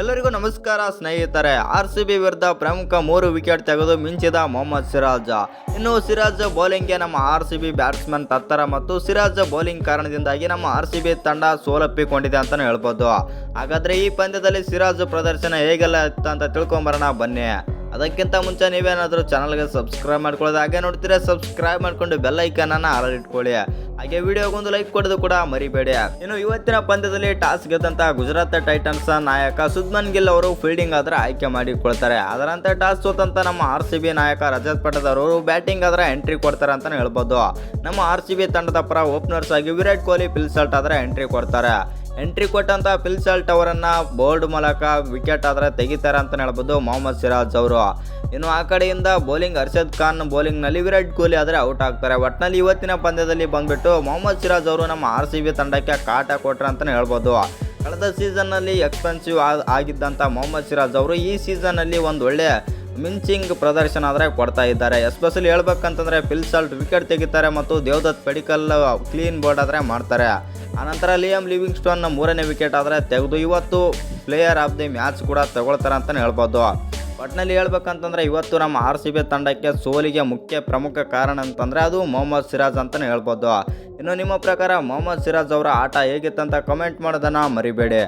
ಎಲ್ಲರಿಗೂ ನಮಸ್ಕಾರ ಸ್ನೇಹಿತರೆ, ಆರ್ ಸಿ ಬಿ ವಿರುದ್ಧ ಪ್ರಮುಖ ಮೂರು ವಿಕೆಟ್ ತೆಗೆದು ಮಿಂಚಿದ ಮೊಹಮ್ಮದ್ ಸಿರಾಜ್. ಇನ್ನು ಸಿರಾಜ್ ಬೌಲಿಂಗ್ಗೆ ನಮ್ಮ ಆರ್ ಸಿ ಬಿ ಬ್ಯಾಟ್ಸ್ಮನ್ ತತ್ತರ ಮತ್ತು ಸಿರಾಜ್ ಬೌಲಿಂಗ್ ಕಾರಣದಿಂದಾಗಿ ನಮ್ಮ ಆರ್ ಸಿ ಬಿ ತಂಡ ಸೋಲಪ್ಪಿಕೊಂಡಿದೆ ಅಂತಲೇ ಹೇಳ್ಬೋದು. ಹಾಗಾದರೆ ಈ ಪಂದ್ಯದಲ್ಲಿ ಸಿರಾಜ್ ಪ್ರದರ್ಶನ ಹೇಗೆಲ್ಲ ಇತ್ತು ಅಂತ ತಿಳ್ಕೊಂಬರೋಣ ಬನ್ನಿ. ಅದಕ್ಕಿಂತ ಮುಂಚೆ ನೀವೇನಾದರೂ ಚಾನಲ್ಗೆ ಸಬ್ಸ್ಕ್ರೈಬ್ ಮಾಡ್ಕೊಳ್ಳೋದು ಹಾಗೆ ನೋಡ್ತೀರಾ ಸಬ್ಸ್ಕ್ರೈಬ್ ಮಾಡಿಕೊಂಡು ಬೆಲ್ ಐಕನನ್ನು ಆಲ್ ಇಟ್ಕೊಳ್ಳಿ ಹಾಗೆ ವಿಡಿಯೋಗೊಂದು ಲೈಕ್ ಕೊಡೋದು ಕೂಡ ಮರಿಬೇಡಿ. ಇನ್ನು ಇವತ್ತಿನ ಪಂದ್ಯದಲ್ಲಿ ಟಾಸ್ ಗೆದ್ದಂತ ಗುಜರಾತ್ ಟೈಟನ್ಸ್ ನಾಯಕ ಸುದ್ಮನ್ ಗಿಲ್ ಅವರು ಫೀಲ್ಡಿಂಗ್ ಆದ್ರೆ ಆಯ್ಕೆ ಮಾಡಿಕೊಳ್ತಾರೆ. ಅದರಂತೆ ಟಾಸ್ ಸೋತಂತ ನಮ್ಮ ಆರ್ ಸಿ ಬಿ ನಾಯಕ ರಜತ್ ಪಟದವರು ಬ್ಯಾಟಿಂಗ್ ಆದ್ರೆ ಎಂಟ್ರಿ ಕೊಡ್ತಾರೆ ಅಂತಾನೆ ಹೇಳ್ಬೋದು. ನಮ್ಮ ಆರ್ ಸಿ ಬಿ ತಂಡದ ಪರ ಓಪನರ್ಸ್ ಆಗಿ ವಿರಾಟ್ ಕೊಹ್ಲಿ ಪಿಲ್ಸಲ್ಟ್ ಆದ್ರೆ ಎಂಟ್ರಿ ಕೊಡ್ತಾರೆ. ಎಂಟ್ರಿ ಕೊಟ್ಟಂತ ಪಿಲ್ಸಾಲ್ಟ್ ಅವರನ್ನು ಬೋರ್ಡ್ ಮೂಲಕ ವಿಕೆಟ್ ಆದ್ರೆ ತೆಗಿತಾರೆ ಅಂತ ಹೇಳ್ಬೋದು ಮೊಹಮ್ಮದ್ ಸಿರಾಜ್ ಅವರು. ಇನ್ನು ಆ ಕಡೆಯಿಂದ ಬೌಲಿಂಗ್ ಅರ್ಷದ್ ಖಾನ್ ಬೌಲಿಂಗ್ನಲ್ಲಿ ವಿರಾಟ್ ಕೊಹ್ಲಿ ಆದರೆ ಔಟ್ ಆಗ್ತಾರೆ. ಒಟ್ಟಿನಲ್ಲಿ ಇವತ್ತಿನ ಪಂದ್ಯದಲ್ಲಿ ಬಂದ್ಬಿಟ್ಟು ಮೊಹಮ್ಮದ್ ಸಿರಾಜ್ ಅವರು ನಮ್ಮ ಆರ್ ಸಿ ಬಿ ತಂಡಕ್ಕೆ ಕಾಟ ಕೊಟ್ರೆ ಅಂತಲೇ ಹೇಳ್ಬೋದು. ಕಳೆದ ಸೀಸನ್ನಲ್ಲಿ ಎಕ್ಸ್ಪೆನ್ಸಿವ್ ಆಗಿದ್ದಂಥ ಮೊಹಮ್ಮದ್ ಸಿರಾಜ್ ಅವರು ಈ ಸೀಸನ್ನಲ್ಲಿ ಒಂದು ಒಳ್ಳೆ ಮಿಂಚಿಂಗ್ ಪ್ರದರ್ಶನ ಆದರೆ ಕೊಡ್ತಾ ಇದ್ದಾರೆ. ಎಸ್ಪೆಷಲಿ ಹೇಳ್ಬೇಕಂತಂದರೆ ಪಿಲ್ಸಲ್ಟ್ ವಿಕೆಟ್ ತೆಗಿತಾರೆ ಮತ್ತು ದೇವದತ್ ಪೆಡಿಕಲ್ ಕ್ಲೀನ್ ಬೋರ್ಡ್ ಆದರೆ ಮಾಡ್ತಾರೆ. ಆನಂತರ ಲಿಯಮ್ ಲಿವಿಂಗ್ ಸ್ಟೋನ್ನ ಮೂರನೇ ವಿಕೆಟ್ ಆದರೆ ತೆಗೆದು ಇವತ್ತು ಪ್ಲೇಯರ್ ಆಫ್ ದಿ ಮ್ಯಾಚ್ ಕೂಡ ತಗೊಳ್ತಾರೆ ಅಂತಲೇ ಹೇಳ್ಬೋದು. ಒಟ್ಟಿನಲ್ಲಿ ಹೇಳ್ಬೇಕಂತಂದ್ರೆ ಇವತ್ತು ನಮ್ಮ ಆರ್ ಸಿ ಬಿ ತಂಡಕ್ಕೆ ಸೋಲಿಗೆ ಮುಖ್ಯ ಪ್ರಮುಖ ಕಾರಣ ಅಂತಂದರೆ ಅದು ಮೊಹಮ್ಮದ್ ಸಿರಾಜ್ ಅಂತಲೇ ಹೇಳ್ಬೋದು. ಇನ್ನು ನಿಮ್ಮ ಪ್ರಕಾರ ಮೊಹಮ್ಮದ್ ಸಿರಾಜ್ ಅವರ ಆಟ ಹೇಗಿತ್ತಂತ ಕಮೆಂಟ್ ಮಾಡೋದನ್ನು ಮರಿಬೇಡಿ.